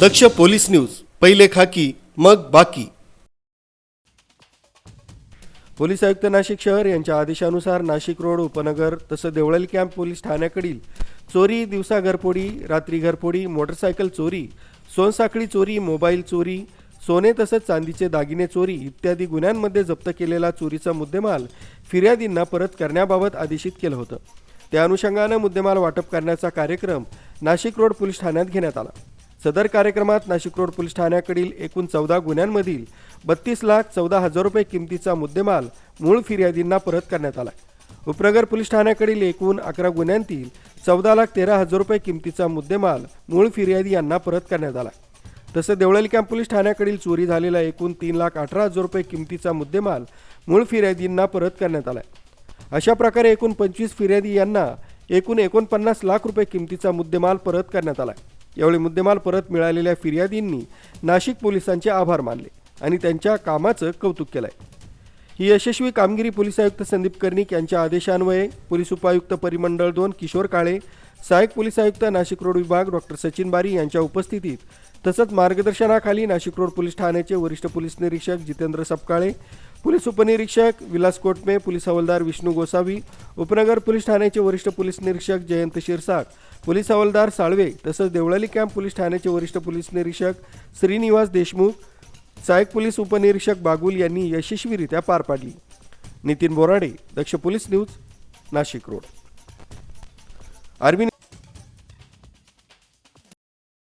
दक्ष police news पहिले खाकी मग बाकी. पोलीस आयुक्त नाशिक शहर यांच्या आदेशानुसार नाशिक रोड उपनगर तसं देवळल कॅम्प पोलीस ठाण्याकडील चोरी दिवसा घरफोडी रात्री घरफोडी मोटरसायकल चोरी सोनसाखळी चोरी मोबाईल चोरी सोने तसंच चांदीचे दागिने चोरी इत्यादी गुन्ह्यांमध्ये जप्त केलेला चोरीचा मुद्देमाल फिर्यादींना परत करण्याबाबत आदेशित केलं होतं. त्या अनुषंगानं मुद्देमाल वाटप करण्याचा कार्यक्रम नाशिक रोड पोलीस ठाण्यात घेण्यात आला. सदर कार्यक्रमात नाशिक रोड पोलीस ठाण्याकडील एकूण चौदा गुन्ह्यांमधील बत्तीस लाख चौदा हजार रुपये किमतीचा मुद्देमाल मूळ फिर्यादींना परत करण्यात आला उपनगर पोलीस ठाण्याकडील एकूण अकरा गुन्ह्यांतील चौदा लाख तेरा हजार रुपये किमतीचा मुद्देमाल मूळ फिर्यादी यांना परत करण्यात आला तसं देवळाली कॅम्प पोलीस ठाण्याकडील चोरी झालेला एकूण तीन लाख अठरा हजार रुपये किमतीचा मुद्देमाल मूळ फिर्यादींना परत करण्यात आला अशा प्रकारे एकूण पंचवीस फिर्यादी यांना एकूण एकोणपन्नास लाख रुपये किमतीचा मुद्देमाल परत करण्यात आला यावेळी मुद्देमाल परत मिळालेल्या फिर्यादींनी नाशिक पोलिसांचे आभार मानले आणि त्यांच्या कामाचं कौतुक केलंय. ही यशस्वी कामगिरी पोलीस आयुक्त संदीप कर्णिक यांच्या आदेशान्वये पोलीस उपायुक्त परिमंडळ दोन किशोर काळे सहाय्यक पोलीस आयुक्त नाशिक रोड विभाग डॉक्टर सचिन बारी यांच्या उपस्थितीत तसंच मार्गदर्शनाखाली नाशिक रोड पोलीस ठाण्याचे वरिष्ठ पोलीस निरीक्षक जितेंद्र सपकाळे पोलीस उपनिरीक्षक विलास कोटमे पोलीस हवालदार विष्णू गोसावी उपनगर पोलीस ठाण्याचे वरिष्ठ पोलीस निरीक्षक जयंत शिरसाट पोलीस हवालदार साळवे तसंच देवळाली कॅम्प पोलीस ठाण्याचे वरिष्ठ पोलीस निरीक्षक श्रीनिवास देशमुख सहाय्यक पोलीस उपनिरीक्षक बागुल यांनी यशस्वीरित्या पार पाडली. Nitin Borade Daksh police news Nashik road. Army